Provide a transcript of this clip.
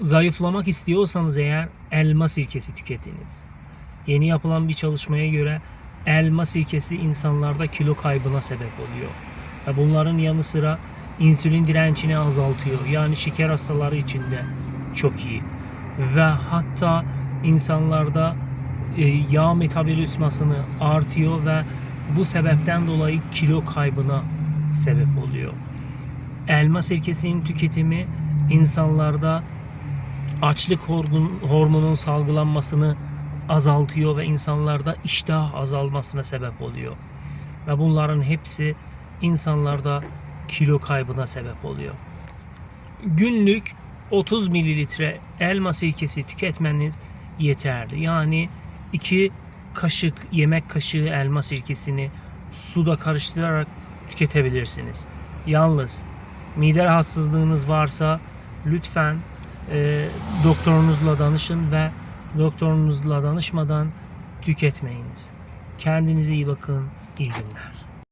Zayıflamak istiyorsanız eğer elma sirkesi tüketiniz. Yeni yapılan bir çalışmaya göre elma sirkesi insanlarda kilo kaybına sebep oluyor. Ve bunların yanı sıra insülin direncini azaltıyor. Yani şeker hastaları için de çok iyi. Ve hatta insanlarda e, yağ metabolizmasını artıyor ve bu sebepten dolayı kilo kaybına sebep oluyor. Elma sirkesinin tüketimi insanlarda açlık hormon, hormonun salgılanmasını azaltıyor ve insanlarda iştah azalmasına sebep oluyor. Ve bunların hepsi insanlarda kilo kaybına sebep oluyor. Günlük 30 mililitre elma sirkesi tüketmeniz yeterli. Yani 2 kaşık yemek kaşığı elma sirkesini suda karıştırarak tüketebilirsiniz. Yalnız mide rahatsızlığınız varsa lütfen e, doktorunuzla danışın ve doktorunuzla danışmadan tüketmeyiniz. Kendinize iyi bakın. İyi günler.